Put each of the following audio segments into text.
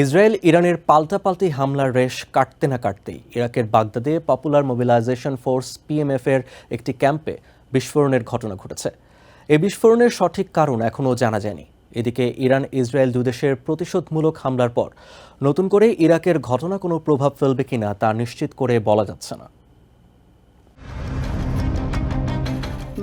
Israel ইরানের পাল্টাপাল্টি হামলার রেশ কাটতে না কাটতেই ইরাকের বাগদাদে পপুলার মোবিলাইজেশন ফোর্স পিএমএফ এর একটি ক্যাম্পে বিস্ফোরণের ঘটনা ঘটেছে। এই বিস্ফোরণের সঠিক কারণ এখনও জানা যায়নি। এদিকে ইরান ইসরায়েল দুদেশের প্রতিশোধমূলক হামলার পর নতুন করে ইরাকের ঘটনা কোনো প্রভাব ফেলবে কিনা তা নিশ্চিত করে বলা যাচ্ছে না।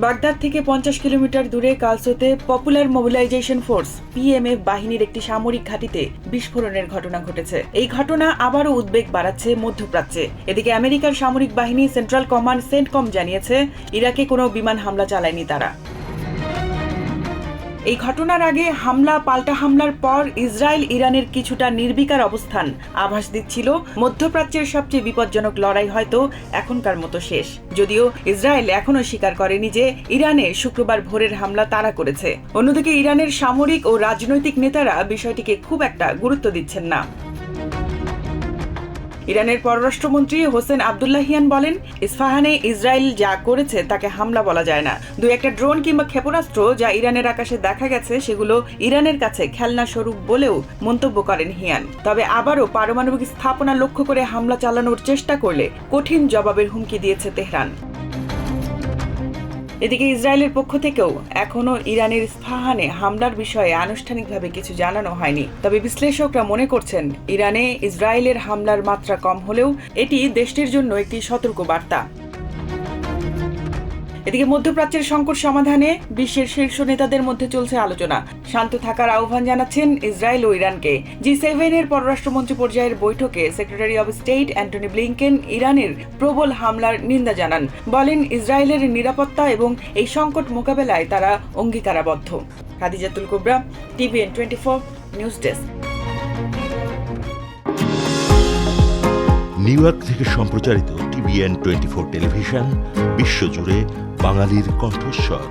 বাগদাদ থেকে পঞ্চাশ কিলোমিটার দূরে কালসোতে পপুলার মোবিলাইজেশন ফোর্স পিএমএফ বাহিনীর একটি সামরিক ঘাঁটিতে বিস্ফোরণের ঘটনা ঘটেছে। এই ঘটনা আবারও উদ্বেগ বাড়াচ্ছে মধ্যপ্রাচ্যে। এদিকে আমেরিকার সামরিক বাহিনী সেন্ট্রাল কমান্ড সেন্টকম জানিয়েছে, ইরাকে কোনো বিমান হামলা চালায়নি তারা। এই ঘটনার আগে হামলা, পাল্টা হামলার পর ইসরায়েল, ইরানের কিছুটা নির্বিকার অবস্থান আভাস দিচ্ছিল। মধ্যপ্রাচ্যের সবচেয়ে বিপজ্জনক লড়াই হয়তো এখনকার মতো শেষ। যদিও ইসরায়েল এখনও স্বীকার করেনি যে ইরানে শুক্রবার ভোরের হামলা তারা করেছে। অন্যদিকে ইরানের সামরিক ও রাজনৈতিক নেতারা বিষয়টিকে খুব একটা গুরুত্ব দিচ্ছেন না। ইরানের পররাষ্ট্রমন্ত্রী হোসেন আবদুল্লাহিয়ান বলেন, ইস্ফাহানে ইসরায়েল যা করেছে তাকে হামলা বলা যায় না। দু একটা ড্রোন কিংবা ক্ষেপণাস্ত্র যা ইরানের আকাশে দেখা গেছে, সেগুলো ইরানের কাছে খেলনা স্বরূপ বলেও মন্তব্য করেন হিয়ান। তবে আবারও পারমাণবিক স্থাপনা লক্ষ্য করে হামলা চালানোর চেষ্টা করলে কঠিন জবাবের হুমকি দিয়েছে তেহরান। এদিকে ইসরায়েলের পক্ষ থেকেও এখনও ইরানের ইস্পাহানে হামলার বিষয়ে আনুষ্ঠানিকভাবে কিছু জানানো হয়নি। তবে বিশ্লেষকরা মনে করছেন, ইরানে ইসরায়েলের হামলার মাত্রা কম হলেও এটি দেশটির জন্য একটি সতর্ক বার্তা এদিকে মধ্যপ্রাচ্যের সংকট সমাধানে বিশ্বের শীর্ষ নেতাদের মধ্যে চলছে আলোচনা। শান্ত থাকার আহ্বান জানাচ্ছেন ইসরায়েল ও ইরানকে। জি সেভেনের পররাষ্ট্রমন্ত্রী পর্যায়ের বৈঠকে secretary of state Antony Blinken ইরানের প্রবল হামলার নিন্দা জানান। বলেন, ইসরায়েলের নিরাপত্তা এবং এই সংকট মোকাবেলায় তারা অঙ্গীকারাবদ্ধ। Khadijatul Kubra, TVN twenty four news desk. New York থেকে সম্প্রচারিত টিভিএন টোয়েন্টি ফোর টেলিভিশন, বিশ্বজুড়ে বাঙালির কণ্ঠস্বর।